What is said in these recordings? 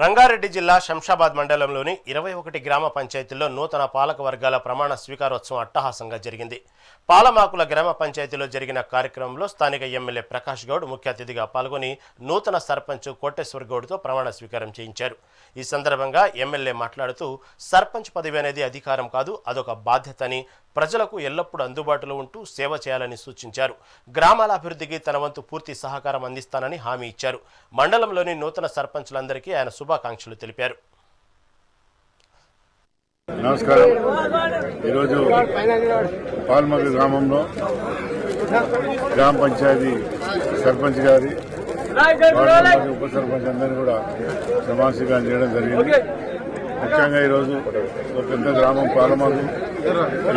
రంగారెడ్డి జిల్లా శంషాబాద్ మండలంలోని ఇరవై ఒకటి గ్రామ పంచాయతీల్లో నూతన పాలక వర్గాల ప్రమాణ స్వీకారోత్సవం అట్టహాసంగా జరిగింది. పాలమాకుల గ్రామ పంచాయతీలో జరిగిన కార్యక్రమంలో స్థానిక ఎమ్మెల్యే ప్రకాష్ గౌడ్ ముఖ్య అతిథిగా పాల్గొని నూతన సర్పంచ్ కోటేశ్వర్ గౌడ్తో ప్రమాణ స్వీకారం చేయించారు. ఈ సందర్భంగా ఎమ్మెల్యే మాట్లాడుతూ సర్పంచ్ పదవి అనేది అధికారం కాదు అదొక బాధ్యత అని ప్రజలకు ఎల్లప్పుడూ అందుబాటులో ఉంటూ సేవ చేయాలని సూచించారు. గ్రామాల అభివృద్ధికి తన వంతు పూర్తి సహకారం అందిస్తానని హామీ ఇచ్చారు. మండలంలోని నూతన సర్పంచులందరికీ ఆయన శుభాకాంక్షలు తెలిపారు. నమస్కారం. ఈరోజు పాల్మగ గ్రామంలో గ్రామ పంచాయతీ సర్పంచ్ గారి ఉప సర్పంచ్ అందరినీ కూడా ప్రమాణ చేయడం జరిగింది. ముఖ్యంగా ఈరోజు ఒక పెద్ద గ్రామం పాలమాకు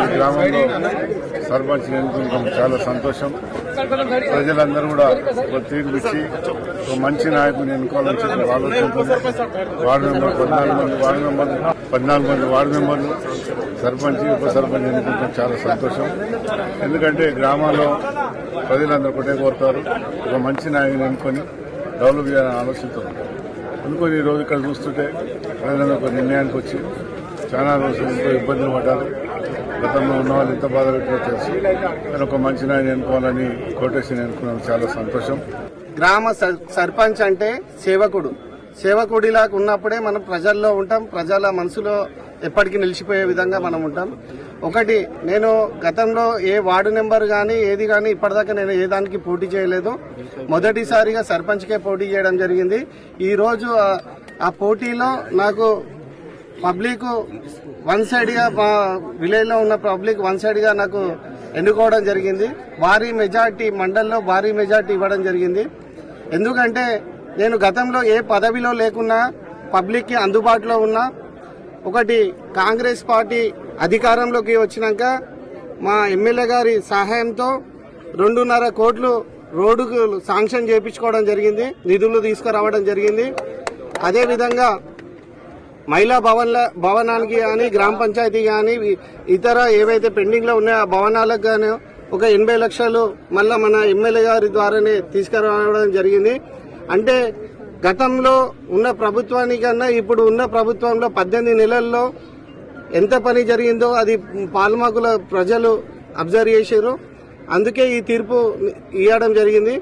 ఈ గ్రామంలో సర్పంచ్ ఎన్నుకోవడం చాలా సంతోషం. ప్రజలందరూ కూడా ఒక తీర్పు ఇచ్చి ఒక మంచి నాయకుని ఎన్నుకోవాలని చెప్పి ఆలోచనతో వార్డు మెంబర్ పద్నాలుగు మంది వార్డు మెంబర్లు పద్నాలుగు మంది వార్డు మెంబర్లు సర్పంచ్ ఉప సర్పంచ్ ఎన్నుకుంటాం చాలా సంతోషం. ఎందుకంటే గ్రామాల్లో ప్రజలందరూ ఒకటే కోరుతారు. ఒక మంచి నాయకుని ఎన్నుకొని డెవలప్ చేయాలని ఆలోచిస్తున్నారు అనుకొని ఈరోజు ఇక్కడ చూస్తుంటే ప్రజలందరూ ఒక నిర్ణయానికి వచ్చి చాలా రోజులు ఎంతో ఇబ్బందులు పడ్డారు. గతంలో ఉన్న వాళ్ళు ఎంత బాధ పెట్టారో తెలుసు. నేను ఒక మంచి నాయన ఎన్నుకోవాలని కోటేశ్వరి ఎన్నుకున్నాను చాలా సంతోషం. గ్రామ సర్- సర్పంచ్ అంటే సేవకుడు. సేవకుడిలాగా ఉన్నప్పుడే మనం ప్రజల్లో ఉంటాం ప్రజల మనసులో ఎప్పటికీ నిలిచిపోయే విధంగా మనం ఉంటాం. ఒకటి నేను గతంలో ఏ వార్డు నెంబర్ కానీ ఏది కానీ ఇప్పటిదాకా నేను ఏ దానికి పోటీ చేయలేదు. మొదటిసారిగా సర్పంచ్కే పోటీ చేయడం జరిగింది. ఈరోజు ఆ- పోటీలో నాకు పబ్లిక్ వన్ సైడ్గా మా విలేజ్లో ఉన్న పబ్లిక్ వన్ సైడ్గా నాకు ఎన్నుకోవడం జరిగింది. భారీ మెజార్టీ మండల్లో భారీ మెజార్టీ ఇవ్వడం జరిగింది. ఎందుకంటే నేను గతంలో ఏ పదవిలో లేకున్నా పబ్లిక్కి అందుబాటులో ఉన్నా ఒకటి కాంగ్రెస్ పార్టీ అధికారంలోకి వచ్చినాక మా ఎమ్మెల్యే గారి సహాయంతో రెండున్నర కోట్లు రోడ్డుకు శాంక్షన్ చేయించుకోవడం జరిగింది నిధులు తీసుకురావడం జరిగింది. అదేవిధంగా మహిళా భవన్ల భవనానికి కానీ గ్రామ పంచాయతీ కానీ ఇతర ఏవైతే పెండింగ్లో ఉన్నాయో ఆ భవనాలకు కానీ ఒక ఎనభై లక్షలు మళ్ళా మన ఎమ్మెల్యే గారి ద్వారానే తీసుకురావడం జరిగింది. అంటే గతంలో ఉన్న ప్రభుత్వానికన్నా ఇప్పుడు ఉన్న ప్రభుత్వంలో పద్దెనిమిది నెలల్లో ఎంత పని జరిగిందో అది పాల్మాకుల ప్రజలు అబ్జర్వ్ చేశారు. అందుకే ఈ తీర్పు ఇవ్వడం జరిగింది.